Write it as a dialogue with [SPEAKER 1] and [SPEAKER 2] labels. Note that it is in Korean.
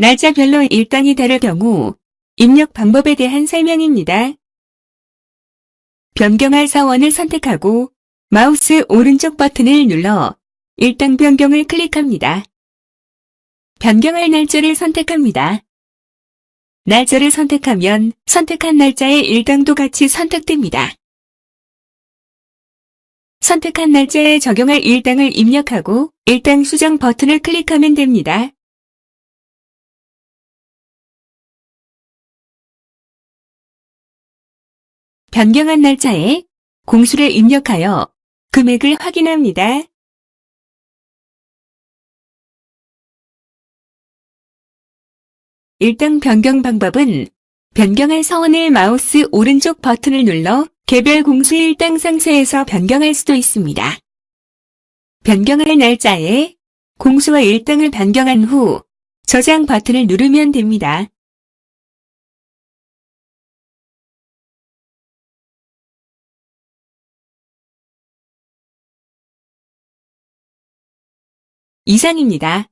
[SPEAKER 1] 날짜별로 일당이 다를 경우 입력 방법에 대한 설명입니다. 변경할 사원을 선택하고 마우스 오른쪽 버튼을 눌러 일당 변경을 클릭합니다. 변경할 날짜를 선택합니다. 날짜를 선택하면 선택한 날짜의 일당도 같이 선택됩니다. 선택한 날짜에 적용할 일당을 입력하고 일당 수정 버튼을 클릭하면 됩니다. 변경한 날짜에 공수를 입력하여 금액을 확인합니다. 일당 변경 방법은 변경할 서원을 마우스 오른쪽 버튼을 눌러 개별 공수 일당 상세에서 변경할 수도 있습니다. 변경할 날짜에 공수와 일당을 변경한 후 저장 버튼을 누르면 됩니다. 이상입니다.